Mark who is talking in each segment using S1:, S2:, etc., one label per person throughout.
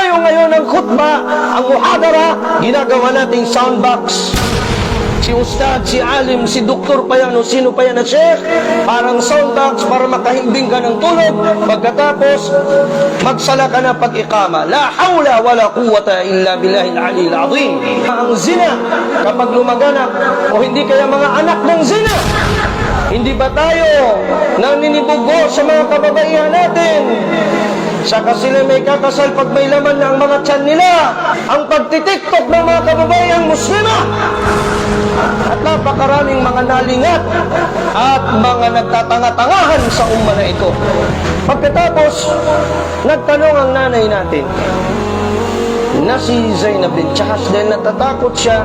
S1: Tayo ngayon ng khutba, ang muhadara, ginagawa nating soundbox. Si Ustad, si Alim, si Doktor pa yan o sino pa yan na Sheikh, parang soundbox para makahimbing ka ng tulog. Pagkatapos, magsala ka na pag-ikama. La hawla wala quwata illa billahil aliyil azim. Ang zina, kapag lumaganap, o hindi kaya mga anak ng zina, hindi ba tayo naninibugo sa mga kababaihan natin? Saka sila may kakasal pag may laman na ang mga tiyan nila. Ang pagtitiktok ng mga kababayang muslima. At napakaraming mga nalingat at mga nagtatanga-tangahan sa umma na ito. Pagkatapos, nagtanong ang nanay natin na si Zainab bin Chahas dahil natatakot siya.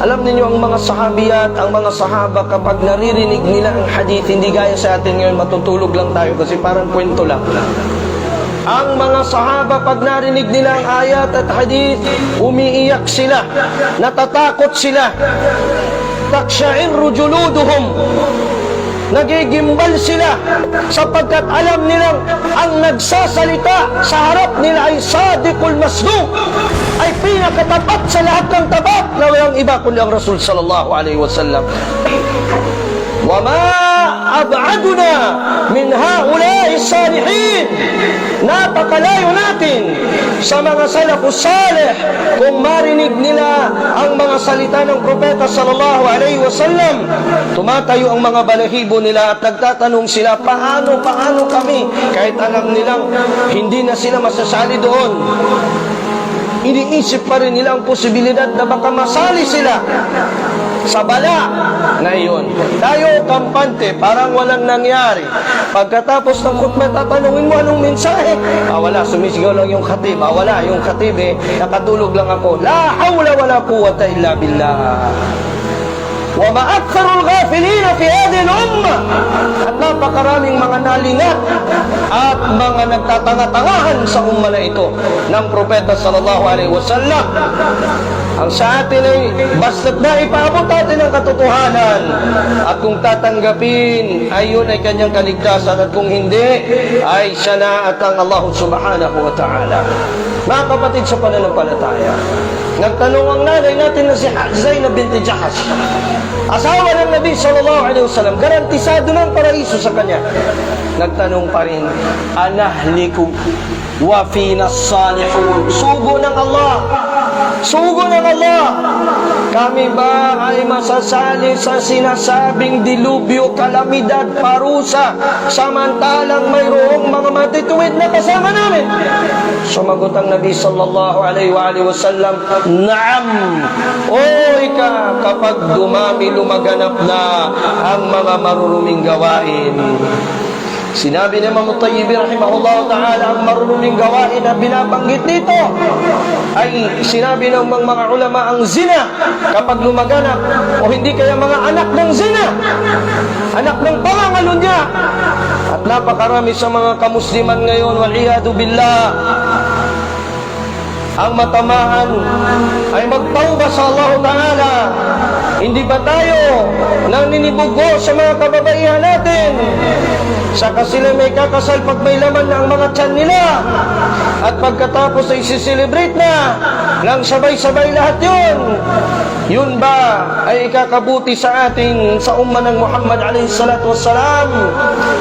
S1: Alam niyo ang mga sahabiyat, ang mga sahaba kapag naririnig nila ang hadith, hindi gaya sa atin ngayon matutulog lang tayo kasi parang kwento lang. Ang mga sahaba pag narinig nila ang ayat at hadith, umiiyak sila, natatakot sila. Taksha'irru juluduhum. Nagigimbal sila sapagkat alam nilang ang nagsasalita sa harap nila ay sadiqul masduq ay pinakatapat sa lahat ng tapat na walang iba kundi ang Rasul sallallahu alaihi wasallam. وما أبعدنا من هؤلاء الصالحين napakalayo natin sa mga salafus salih kung marinig nila ang mga salita ng propeta sallallahu alaihi wasallam tumatayo ang mga balahibo nila at nagtatanong sila paano paano kami kahit alam nilang hindi na sila masasali doon iniisip pa rin nila ang posibilidad na baka masali sila sa bala na iyon. Tayo, kampante, parang walang nangyari. Pagkatapos ng khutbah, tatanungin mo anong mensahe. Ah, wala, sumisigaw lang yung khatib. Ah, wala, yung khatib eh, nakatulog lang ako. La hawla wala quwwata illa billah. وما أكثر الغافلين في هذه الأمة at napakaraming mga nalingat at mga nagtatanga-tangahan sa umma na ito ng propeta sallallahu alaihi wasallam. Ang sa atin ay basta't na ipaabot natin ang katotohanan. At kung tatanggapin ay yun ay kanyang kaligtasan. At kung hindi ay siya na at ang Allah subhanahu wa ta'ala. Mga kapatid sa pananampalataya nagtanong ang nanay natin na si Zainab binti Jahash. Asawa ng Nabi sallallahu alaihi wasallam garantisado ng paraiso sa kanya nagtanong pa rin anahliku wa fina salihun. Sugo ng Allah. Sugo ng Allah. Kami ba ay masasali sa sinasabing dilubyo, kalamidad, parusa samantalang mayroong mga matituwid na kasama namin? Sumagot ang Nabi sallallahu alaihi wa alihi wasallam Naam o ika kapag dumami lumaganap na ang mga maruruming gawain Sinabi ni Imam Tayyib rahimahullah ta'ala ang marunuming gawain na binabanggit dito ay sinabi ng mga, ulama ang zina. Kapag lumaganap o hindi kaya mga anak ng zina anak ng pangangalo niya at napakarami sa mga kamusliman ngayon waliyadu billah ang matamaan ay magtauba sa Allah Ta'ala. Hindi ba tayo naninibugo sa mga kababaihan natin? Saka sila may kakasal pag may laman na ang mga tiyan nila. At pagkatapos ay siselebrate na nang sabay-sabay lahat yun. Yun ba ay ikakabuti sa atin sa umma ng Muhammad alayhi salatu wassalam?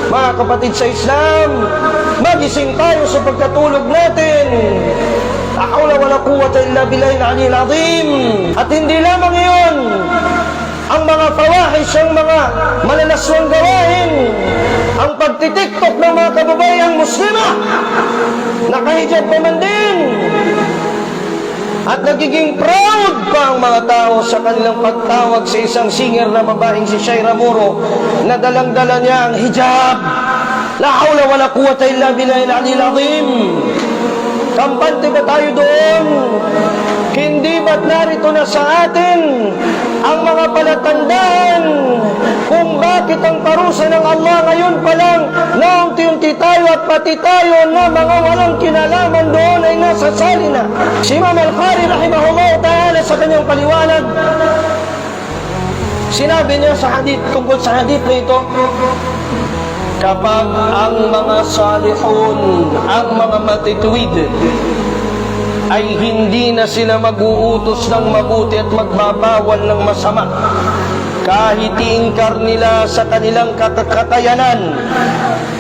S1: Mga kapatid sa Islam, magising tayo sa pagkatulog natin. La hawla wala quwwata illa billahi al-aliyyil azim. At hindi lamang iyon, ang mga fawahish, ang mga malalaswang gawain, ang pagtitiktok ng mga kababayang muslima, nakahijab pa man din. At nagiging proud pa ang mga tao sa kanilang pagtawag sa isang singer na babaeng si Shaira Muro na dalang-dala niya ang hijab. La hawla wala quwwata illa billahi al-aliyyil azim. Kampante ba tayo doon? Hindi ba't narito na sa atin ang mga palatandaan kung bakit ang parusa ng Allah ngayon pa lang na unti-unti tayo at pati tayo na mga walang kinalaman doon ay nasa sali na. Si Imam Al-Khari rahimahullah ta'ala sa kanyang paliwanag Sinabi niya sa hadith, tungkol sa hadith na ito, kapag ang mga salihun, ang mga matituwid, ay hindi na sila mag-uutos ng mabuti at magbabawal ng masama. Kahit iingkar nila sa kanilang kakatayanan,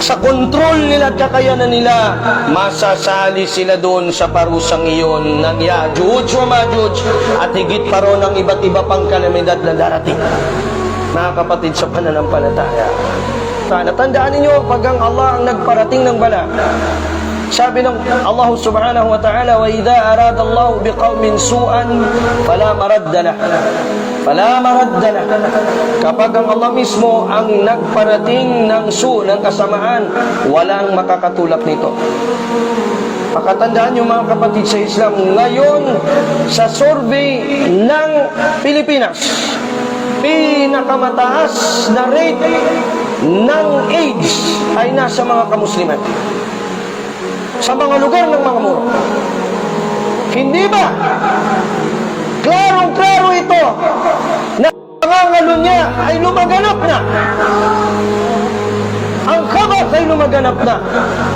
S1: sa kontrol nila at kakayanan nila, masasali sila doon sa parusang iyon ng Yajuj wa Majuj at higit pa ron ang iba't iba pang kalamidad na darating. Mga kapatid sa pananampalataya. Sana tandaan ninyo pag ang Allah ang nagparating ng bala. Sabi ng Allah subhanahu wa ta'ala, وَإِذَا أَرَادَ اللَّهُ بِقَوْمٍ سُوءًا فَلَا مَرَدَّ لَهُ فَلَا مَرَدَّ لَهُ Kapag ang Allah mismo ang nagparating ng su, ng kasamaan, walang makakatulak nito. Pakatandaan nyo mga kapatid sa Islam, ngayon sa survey ng Pilipinas, pinakamataas na rate ng AIDS ay nasa mga kamusliman sa mga lugar ng mga muro. Hindi ba? Klarong-klaro ito na ang pangangalo niya ay lumaganap na. Ang kabat ay lumaganap na.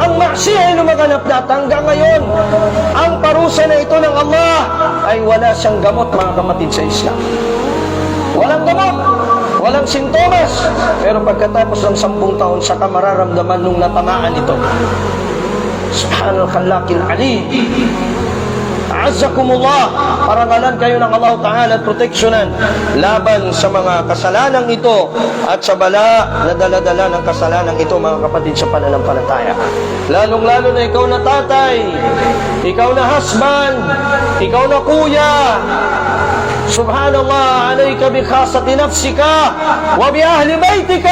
S1: Ang maksi ay lumaganap na. At hanggang ngayon, ang parusa na ito ng Allah ay wala siyang gamot mga kapatid sa Islam. Walang sintomas. Pero pagkatapos ng sampung taon, saka mararamdaman nung natamaan ito. Subhanal Khalaqil Ali. Azakumullah, parangalan kayo ng Allah Ta'ala at proteksyonan laban sa mga kasalanang ito at sa bala na daladala ng kasalanang ito mga kapatid sa pananampalataya. Lalong-lalo na ikaw na tatay, ikaw na husband, ikaw na kuya, سبحان الله عليك بخاصة نفسك وبأهل بيتك.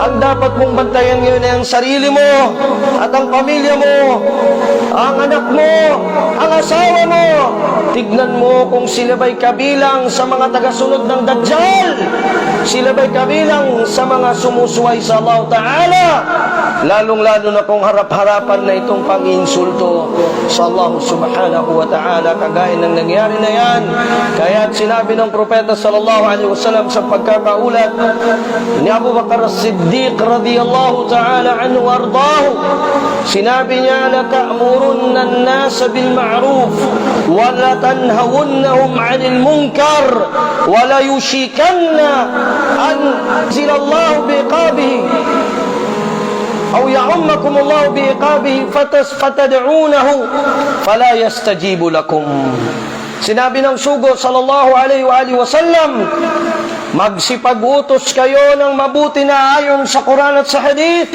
S1: Ang dapat mong bantayan ngayon ay ang sarili mo at ang pamilya mo, ang anak mo, ang asawa mo. Tignan mo kung sila ba'y kabilang sa mga tagasunod ng Dajjal. Sila ba'y kabilang sa mga sumusuway sa Allah Ta'ala. Lalong-lalo na kung harap-harapan na itong pang-insulto sa Allah Subhanahu wa Ta'ala kagaya ng nangyari na yan. Kaya sinabi ng Propeta Sallallahu Alaihi Wasallam sa pagkakaulat ni Abu Bakar As-Siddiq الصديق رضي الله تعالى عنه وأرضاه. سنابنا لتأمرن الناس بالمعروف ولا تنهونهم عن المنكر ولا يشيكن أن أنزل الله بإقابه أو يعمكم الله بإقابه فتدعونه فلا يستجيب لكم. سنابنا سوغو صلى الله عليه وآله وسلم Magsipag-utos kayo ng mabuti na ayon sa Quran at sa Hadith.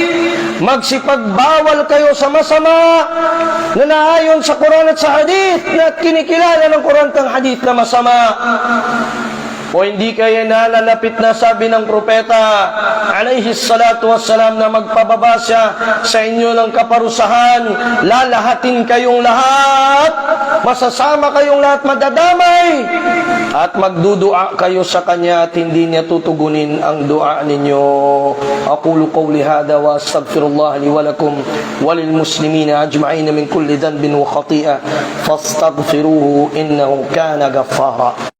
S1: Magsipagbawal kayo sa masama na naayon sa Quran at sa Hadith na kinikilala ng Quran at Hadith na masama. O hindi kayo nalalapit na sabi ng propeta alayhi salatu wassalam na magpababa siya sa inyo ng kaparusahan lalahatin kayong lahat masasama kayong lahat madadamay at magdudua kayo sa kanya at hindi niya tutugunin ang dua ninyo. Aqulu qawli hada wa astaghfirullah li wa lakum walil muslimina ajma'in min kulli dhanbin wa khati'a. Fastaghfiruhu innahu kana ghaffara